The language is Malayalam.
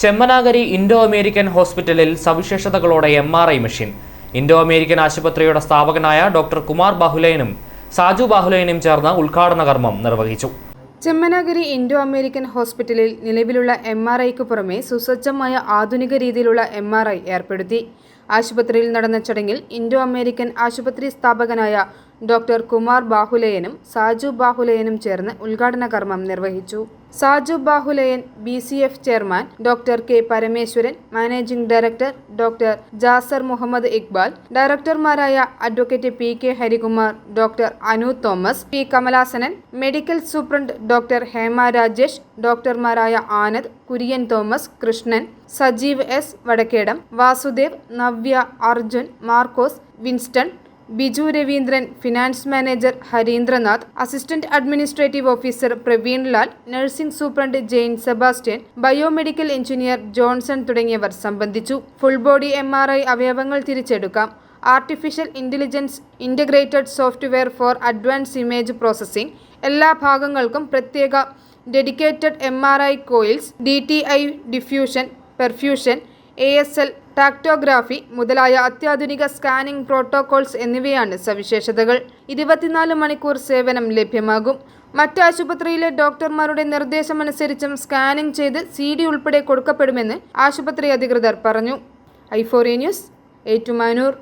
ചെമ്മനാഗരി ഇൻഡോ അമേരിക്കൻ ഹോസ്പിറ്റലിൽ സവിശേഷതകളോടെ M R I machine. Indo American ആശുപത്രിയുടെ സ്ഥാപകനായ ഡോക്ടർ കുമാർ ബാഹുലയനും സാജു ബാഹുലയനും ചേർന്ന് ഉദ്ഘാടന കർമ്മം നിർവഹിച്ചു. ചെമ്മനാഗരി ഇൻഡോ അമേരിക്കൻ ഹോസ്പിറ്റലിൽ നിലവിലുള്ള എം ആർ ഐക്ക് പുറമെ സുസജ്ജമായ ആധുനിക രീതിയിലുള്ള എം ആർ ഐ ഏർപ്പെടുത്തി. ആശുപത്രിയിൽ നടന്ന ചടങ്ങിൽ ഇൻഡോ അമേരിക്കൻ ആശുപത്രി സ്ഥാപകനായ ഡോക്ടർ കുമാർ ബാഹുലയനും സാജു ബാഹുലയനും ചേർന്ന് ഉദ്ഘാടന കർമ്മം നിർവഹിച്ചു. Saju Bahuleyan B C F chairman doctor K Parameswaran managing director doctor Jaser Muhammad Iqbal ഡയറക്ടർമാരായ advocate P K Harikumar doctor Anu Thomas P Kamalasanan medical superintendent doctor Hema Rajesh ഡോക്ടർമാരായ Anand Kurian Thomas Krishnan Sajeev S Vadakkedam Vasudev Navya Arjun Markose Winston Biju Raveendran finance manager Harindranath assistant administrative officer Praveen Lal nursing superintendent Jain Sebastian biomedical engineer Johnson തുടങ്ങിയവർ സംബന്ധിച്ചു. ഫുൾ ബോഡി എം അവയവങ്ങൾ തിരിച്ചെടുക്കാം. Artificial intelligence integrated software for advance image processing എല്ലാ ഭാഗങ്ങൾക്കും പ്രത്യേക dedicated M R I coils D T I diffusion perfusion A S L tractography മുതലായ അത്യാധുനിക സ്കാനിംഗ് പ്രോട്ടോകോൾസ് എന്നിവയാണ് സവിശേഷതകൾ. ഇരുപത്തിനാല് മണിക്കൂർ സേവനം ലഭ്യമാകും. മറ്റ് ആശുപത്രിയിലെ ഡോക്ടർമാരുടെ നിർദ്ദേശമനുസരിച്ചും സ്കാനിംഗ് ചെയ്ത് സി ഡി ഉൾപ്പെടെ കൊടുക്കപ്പെടുമെന്ന് ആശുപത്രി അധികൃതർ പറഞ്ഞു. ഐഫോറിയ ന്യൂസ് ഏറ്റുമാനൂർ.